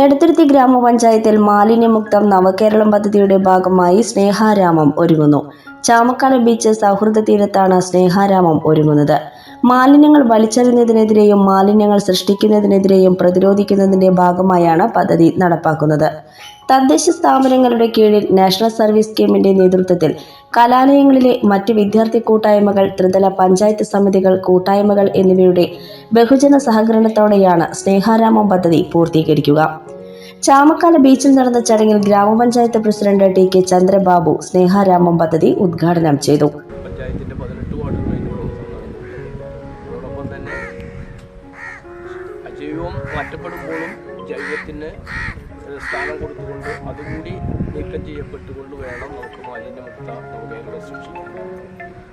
എടത്തുരുത്തി ഗ്രാമപഞ്ചായത്തിൽ മാലിന്യമുക്തം നവകേരളം പദ്ധതിയുടെ ഭാഗമായി സ്നേഹാരാമം ഒരുങ്ങുന്നു. ചാമക്കാല ബീച്ച് സൗഹൃദ തീരത്താണ് സ്നേഹാരാമം ഒരുങ്ങുന്നത്. മാലിന്യങ്ങൾ വലിച്ചെറിയുന്നതിനെതിരെയും മാലിന്യങ്ങൾ സൃഷ്ടിക്കുന്നതിനെതിരെയും പ്രതിരോധിക്കുന്നതിന്റെ ഭാഗമായാണ് പദ്ധതി നടപ്പാക്കുന്നത്. തദ്ദേശ സ്ഥാപനങ്ങളുടെ കീഴിൽ നാഷണൽ സർവീസ് സ്കീമിന്റെ നേതൃത്വത്തിൽ കലാലയങ്ങളിലെ മറ്റ് വിദ്യാർത്ഥി കൂട്ടായ്മകൾ ത്രിതല പഞ്ചായത്ത് സമിതികൾ കൂട്ടായ്മകൾ എന്നിവയുടെ ബഹുജന സഹകരണത്തോടെയാണ് സ്നേഹാരാമം പദ്ധതി പൂർത്തീകരിക്കുക. ചാമക്കാല ബീച്ചിൽ നടന്ന ചടങ്ങിൽ ഗ്രാമപഞ്ചായത്ത് പ്രസിഡന്റ് ടി കെ ചന്ദ്രബാബു സ്നേഹാരാമം പദ്ധതി ഉദ്ഘാടനം ചെയ്തു. തന്നെ മാറ്റപ്പെടുമ്പോഴും ജൈവത്തിന് സ്ഥാനം കൊടുത്തുകൊണ്ട് അതുകൂടി നീക്കം ചെയ്യപ്പെട്ടുകൊണ്ട് വേണം നമുക്ക് മാലിന്യമുക്ത നവകേരളം സൃഷ്ടിക്കാൻ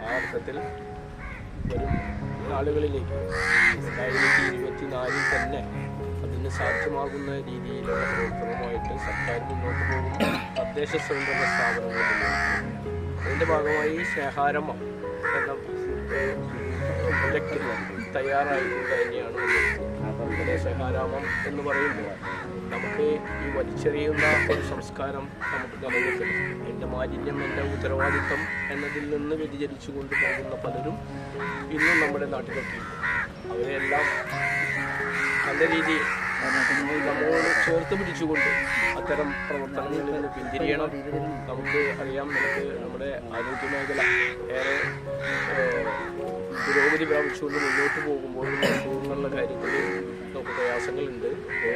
ആ അർത്ഥത്തിൽ വരും നാളുകളിലേക്ക് രണ്ടായിരത്തി ഇരുപത്തി നാലിൽ തന്നെ അതിന് സാധ്യമാകുന്ന രീതിയിലുള്ള പ്രവർത്തനവുമായിട്ട് സർക്കാർ മുന്നോട്ട് പോകും തദ്ദേശ സ്വയംഭരണ സ്ഥാപനങ്ങൾ അതിന്റെ ഭാഗമായി ശേഖാരമ എന്ന പ്രൊജക്റ്റ് തയ്യാറായിക്കൊണ്ട് തന്നെയാണ്. അതുപോലെ എന്ന് പറയുമ്പോൾ നമുക്ക് ഈ വലിച്ചെറിയുന്ന ഒരു സംസ്കാരം നമുക്ക് നിലനിൽക്കണം എന്റെ മാലിന്യം എന്റെ ഉത്തരവാദിത്തം എന്നതിൽ നിന്ന് വ്യതിചലിച്ചു കൊണ്ട് പോകുന്ന പലരും ഇന്നും നമ്മുടെ നാട്ടിലൊക്കെ അവരെല്ലാം നല്ല രീതിയിൽ നമ്മളോട് ചേർത്ത് പിടിച്ചുകൊണ്ട് അത്തരം പ്രവർത്തനങ്ങളിൽ നിന്ന് പിന്തിരിയണം. നമുക്ക് അറിയാം നമുക്ക് നമ്മുടെ ആരോഗ്യ മേഖല ഏറെ പുരോഗതി പ്രാപിച്ചുകൊണ്ട് മുന്നോട്ട് പോകുമ്പോൾ അസുഖങ്ങളുടെ കാര്യങ്ങളിൽ നമുക്ക് പ്രയാസങ്ങളുണ്ട്.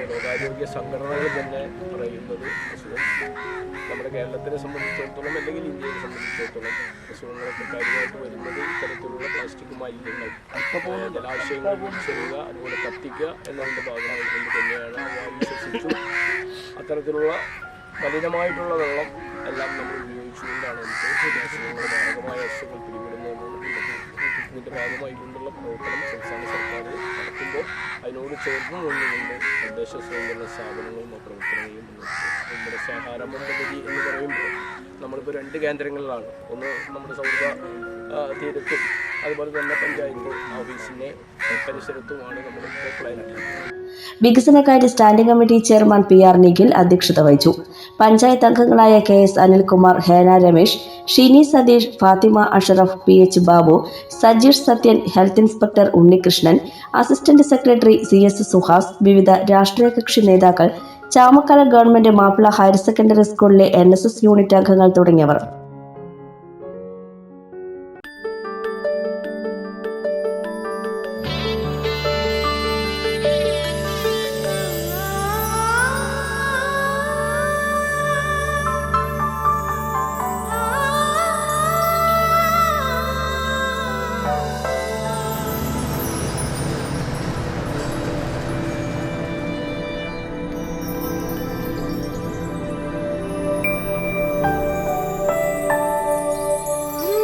ലോകാരോഗ്യ സംഘടനകൾ തന്നെ പറയുന്നത് അസുഖം നമ്മുടെ കേരളത്തിനെ സംബന്ധിച്ചിടത്തോളം അല്ലെങ്കിൽ ഇന്ത്യയെ സംബന്ധിച്ചിടത്തോളം അസുഖങ്ങളൊക്കെ കാര്യമായിട്ട് വരുന്നത് ഇത്തരത്തിലുള്ള പ്ലാസ്റ്റിക് മാലിന്യങ്ങൾ അപ്പോൾ ജലാശയങ്ങൾ വലിച്ചെറിയുക അതുപോലെ കത്തിക്കുക എന്നതിന്റെ ഭാഗമായിട്ട് തന്നെയാണ് ഞാൻ വിശ്വസിച്ചു. അത്തരത്തിലുള്ള മലിനമായിട്ടുള്ള വെള്ളം എല്ലാം നമ്മൾ ഉപയോഗിച്ചുകൊണ്ടാണ് നമുക്ക് അസുഖങ്ങൾ മാരകമായ അസുഖങ്ങൾ പിടിപെടുന്നതെന്നുള്ളത് ഇതിന്റെ ഭാഗമായിട്ടുള്ള പ്രവർത്തനം സംസ്ഥാന സർക്കാർ നടത്തുമ്പോൾ അതിനോട് ചേർന്ന് നിന്നുകൊണ്ട് തദ്ദേശ സ്വയംഭരണ സ്ഥാപനങ്ങളും ആ പ്രവർത്തനങ്ങളും നമ്മുടെ സഹാരം പദ്ധതി എന്ന് പറയുമ്പോൾ നമ്മളിപ്പോൾ രണ്ട് കേന്ദ്രങ്ങളിലാണ്. ഒന്ന് നമ്മുടെ സൗഹൃദ തീരത്തും അതുപോലെ തന്നെ പഞ്ചായത്ത് ഓഫീസിന്റെ പരിസരത്തുമാണ് നമ്മളിപ്പോൾ പ്ലാൻ വികസനകാര്യ standing committee chairman P R Nikhil അധ്യക്ഷത വഹിച്ചു. പഞ്ചായത്ത് അംഗങ്ങളായ K S Anilkumar Hena Ramesh Shini Satheesh Fathima Ashraf P H Babu Sajeesh Sathyan health inspector Unnikrishnan assistant secretary C S Suhas വിവിധ രാഷ്ട്രീയ കക്ഷി നേതാക്കൾ Chamakkala government Mappila higher secondary സ്കൂളിലെ N S S unit അംഗങ്ങൾ തുടങ്ങിയവർ.